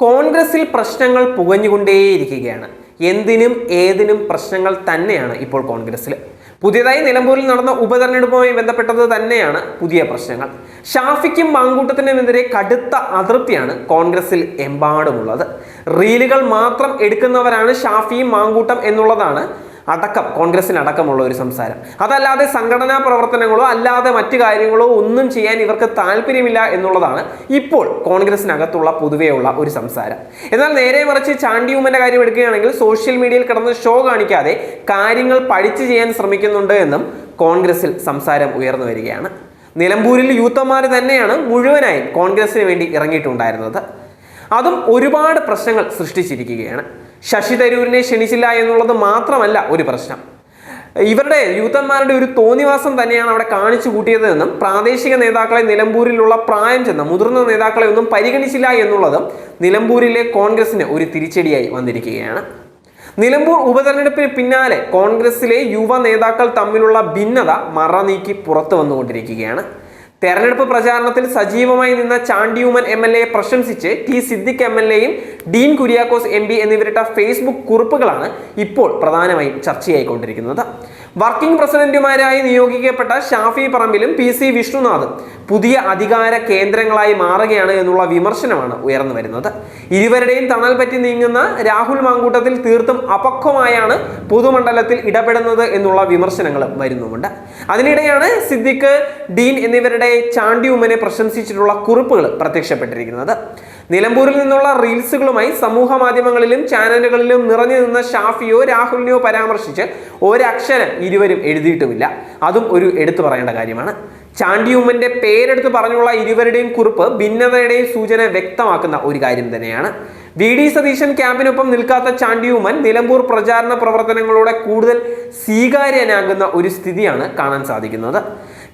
കോൺഗ്രസിൽ പ്രശ്നങ്ങൾ പുകഞ്ഞുകൊണ്ടേയിരിക്കുകയാണ്. എന്തിനും ഏതിനും പ്രശ്നങ്ങൾ തന്നെയാണ് ഇപ്പോൾ കോൺഗ്രസ്സിൽ പുതിയതായി നിലമ്പൂരിൽ നടന്ന ഉപതെരഞ്ഞെടുപ്പുമായി ബന്ധപ്പെട്ടത് തന്നെയാണ് പുതിയ പ്രശ്നങ്ങൾ. ഷാഫിക്കും മാങ്കൂട്ടത്തിനുമെതിരെ കടുത്ത അതൃപ്തിയാണ് കോൺഗ്രസിൽ എമ്പാടുമുള്ളത്. റീലുകൾ മാത്രം എടുക്കുന്നവരാണ് ഷാഫിയും മാങ്കൂട്ടം എന്നുള്ളതാണ് അടക്കം കോൺഗ്രസിന് അടക്കമുള്ള ഒരു സംസാരം. അതല്ലാതെ സംഘടനാ പ്രവർത്തനങ്ങളോ അല്ലാതെ മറ്റു കാര്യങ്ങളോ ഒന്നും ചെയ്യാൻ ഇവർക്ക് താല്പര്യമില്ല എന്നുള്ളതാണ് ഇപ്പോൾ കോൺഗ്രസിനകത്തുള്ള പൊതുവെയുള്ള ഒരു സംസാരം. എന്നാൽ നേരെ മറിച്ച് ചാണ്ടിയുമ്മന്റെ കാര്യം എടുക്കുകയാണെങ്കിൽ സോഷ്യൽ മീഡിയയിൽ കിടന്ന് ഷോ കാണിക്കാതെ കാര്യങ്ങൾ പഠിച്ചു ചെയ്യാൻ ശ്രമിക്കുന്നുണ്ട് എന്നും കോൺഗ്രസിൽ സംസാരം ഉയർന്നു വരികയാണ്. നിലമ്പൂരിൽ യൂത്തന്മാർ തന്നെയാണ് മുഴുവനായും കോൺഗ്രസിന് വേണ്ടി ഇറങ്ങിയിട്ടുണ്ടായിരുന്നത്. അതും ഒരുപാട് പ്രശ്നങ്ങൾ സൃഷ്ടിച്ചിരിക്കുകയാണ്. ശശി തരൂരിനെ ക്ഷണിച്ചില്ല എന്നുള്ളത് മാത്രമല്ല ഒരു പ്രശ്നം. ഇവരുടെ യൂത്തന്മാരുടെ ഒരു തോന്നിവാസം തന്നെയാണ് അവിടെ കാണിച്ചു കൂട്ടിയതെന്നും പ്രാദേശിക നേതാക്കളെ നിലമ്പൂരിലുള്ള പ്രായം ചെന്ന മുതിർന്ന നേതാക്കളെ ഒന്നും പരിഗണിച്ചില്ല എന്നുള്ളതും നിലമ്പൂരിലെ കോൺഗ്രസിന് ഒരു തിരിച്ചടിയായി വന്നിരിക്കുകയാണ്. നിലമ്പൂർ ഉപതെരഞ്ഞെടുപ്പിന് പിന്നാലെ കോൺഗ്രസിലെ യുവ നേതാക്കൾ തമ്മിലുള്ള ഭിന്നത മറ നീക്കി പുറത്തു വന്നുകൊണ്ടിരിക്കുകയാണ്. തെരഞ്ഞെടുപ്പ് പ്രചാരണത്തിൽ സജീവമായി നിന്ന ചാണ്ടിയൂമൻ എം എൽ എയെ പ്രശംസിച്ച് ടി സിദ്ദിഖ് എം എൽ എയും ഡീൻ കുര്യാക്കോസ് എം പി എന്നിവരുടെ ഫേസ്ബുക്ക് കുറിപ്പുകളാണ് ഇപ്പോൾ പ്രധാനമായും ചർച്ചയായിക്കൊണ്ടിരിക്കുന്നത്. വർക്കിംഗ് പ്രസിഡന്റുമാരായി നിയോഗിക്കപ്പെട്ട ഷാഫി പറമ്പിലും പി സി വിഷ്ണുനാഥും പുതിയ അധികാര കേന്ദ്രങ്ങളായി മാറുകയാണ് എന്നുള്ള വിമർശനമാണ് ഉയർന്നു വരുന്നത്. ഇരുവരുടെയും തണൽ പറ്റി നീങ്ങുന്ന രാഹുൽ മാങ്കൂട്ടത്തിൽ തീർത്തും അപക്വമായാണ് പൊതുമണ്ഡലത്തിൽ ഇടപെടുന്നത് എന്നുള്ള വിമർശനങ്ങളും വരുന്നുമുണ്ട്. അതിനിടെയാണ് സിദ്ദിഖ് ഡീൻ എന്നിവരുടെ ചാണ്ടി ഉമ്മനെ പ്രശംസിച്ചിട്ടുള്ള കുറിപ്പുകൾ പ്രത്യക്ഷപ്പെട്ടിരിക്കുന്നത്. നിലമ്പൂരിൽ നിന്നുള്ള റീൽസുകളുമായി സമൂഹ മാധ്യമങ്ങളിലും ചാനലുകളിലും നിറഞ്ഞു നിന്ന ഷാഫിയോ രാഹുലിനെയോ പരാമർശിച്ച് ഒരക്ഷരം ഇരുവരും എഴുതിയിട്ടുമില്ല. അതും ഒരു എടുത്തു പറയേണ്ട കാര്യമാണ്. ചാണ്ടിയുമ്മന്റെ പേരെടുത്ത് പറഞ്ഞുള്ള ഇരുവരുടെയും കുറിപ്പ് ഭിന്നതയുടെയും സൂചന വ്യക്തമാക്കുന്ന ഒരു കാര്യം തന്നെയാണ്. വി ഡി സതീശൻ ക്യാമ്പിനൊപ്പം നിൽക്കാത്ത ചാണ്ടിയുമ്മൻ നിലമ്പൂർ പ്രചാരണ പ്രവർത്തനങ്ങളോടെ കൂടുതൽ സ്വീകാര്യനാകുന്ന ഒരു സ്ഥിതിയാണ് കാണാൻ സാധിക്കുന്നത്.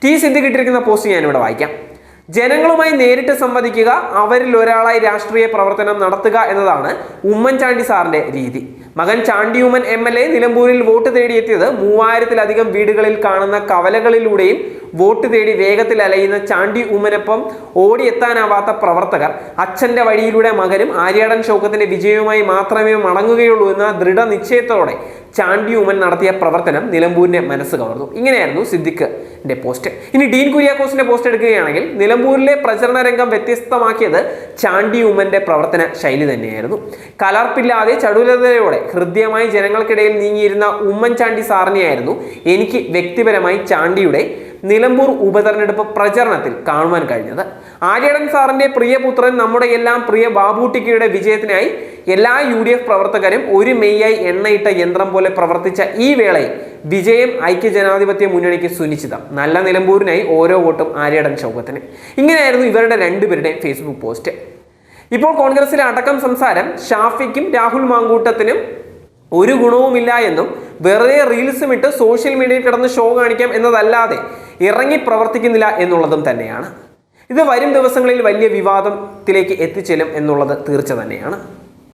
ടി സിദ്ധി കിട്ടിയിരിക്കുന്ന പോസ്റ്റ് ഞാനിവിടെ വായിക്കാം. ജനങ്ങളുമായി നേരിട്ട് സംവദിക്കുക അവരിൽ ഒരാളായി രാഷ്ട്രീയ പ്രവർത്തനം നടത്തുക എന്നതാണ് ഉമ്മൻചാണ്ടി സാറിന്റെ രീതി. മകൻ ചാണ്ടിയൂമൻ എം എൽ എ നിലമ്പൂരിൽ വോട്ട് തേടിയെത്തിയത് മൂവായിരത്തിലധികം വീടുകളിൽ കാണുന്ന കവലകളിലൂടെയും വോട്ട് തേടി വേഗത്തിൽ അലയുന്ന ചാണ്ടി ഉമ്മനൊപ്പം ഓടിയെത്താനാവാത്ത പ്രവർത്തകർ. അച്ഛന്റെ വഴിയിലൂടെ മകനും ആര്യാടൻ ഷൗക്കത്തിന്റെ വിജയവുമായി മാത്രമേ മടങ്ങുകയുള്ളൂ എന്ന ദൃഢനിശ്ചയത്തോടെ ചാണ്ടി ഉമ്മൻ നടത്തിയ പ്രവർത്തനം നിലമ്പൂരിന്റെ മനസ്സ് കവർന്നു. ഇങ്ങനെയായിരുന്നു സിദ്ദിഖിന്റെ പോസ്റ്റ്. ഇനി ഡീൻ കുര്യാക്കോസിന്റെ പോസ്റ്റ് എടുക്കുകയാണെങ്കിൽ നിലമ്പൂരിലെ പ്രചരണ രംഗം വ്യത്യസ്തമാക്കിയത് ചാണ്ടി ഉമ്മന്റെ പ്രവർത്തന ശൈലി തന്നെയായിരുന്നു. കലർപ്പില്ലാതെ ചടുലതയോടെ ഹൃദ്യമായി ജനങ്ങൾക്കിടയിൽ നീങ്ങിയിരുന്ന ഉമ്മൻചാണ്ടി സാറിനെയായിരുന്നു എനിക്ക് വ്യക്തിപരമായി ചാണ്ടിയുടെ നിലമ്പൂർ ഉപതെരഞ്ഞെടുപ്പ് പ്രചരണത്തിൽ കാണുവാൻ കഴിഞ്ഞത്. ആര്യടൻ സാറിന്റെ പ്രിയപുത്രൻ നമ്മുടെ എല്ലാം പ്രിയ ബാബൂട്ടിക്കയുടെ വിജയത്തിനായി എല്ലാ യു ഡി എഫ് പ്രവർത്തകരും ഒരു മെയ്യായി എണ്ണയിട്ട യന്ത്രം പോലെ പ്രവർത്തിച്ച ഈ വേളയിൽ വിജയം ഐക്യ ജനാധിപത്യ മുന്നണിക്ക് സുനിശ്ചിതം. നല്ല നിലമ്പൂരിനായി ഓരോ വോട്ടും ആര്യടൻ ചൗക്കത്തിന്. ഇങ്ങനെയായിരുന്നു ഇവരുടെ രണ്ടുപേരുടെയും ഫേസ്ബുക്ക് പോസ്റ്റ് ഇപ്പോൾ കോൺഗ്രസിലെ അടക്കം സംസാരം ഷാഫിക്കും രാഹുൽ മാങ്കൂട്ടത്തിനും ഒരു ഗുണവുമില്ല എന്നും വെറുതെ റീൽസും ഇട്ട് സോഷ്യൽ മീഡിയയിൽ കിടന്ന് ഷോ കാണിക്കാം എന്നതല്ലാതെ ഇറങ്ങി പ്രവർത്തിക്കുന്നില്ല എന്നുള്ളതും തന്നെയാണ്. ഇത് വരും ദിവസങ്ങളിൽ വലിയ വിവാദത്തിലേക്ക് എത്തിച്ചേരും എന്നുള്ളത് തീർച്ച തന്നെയാണ്.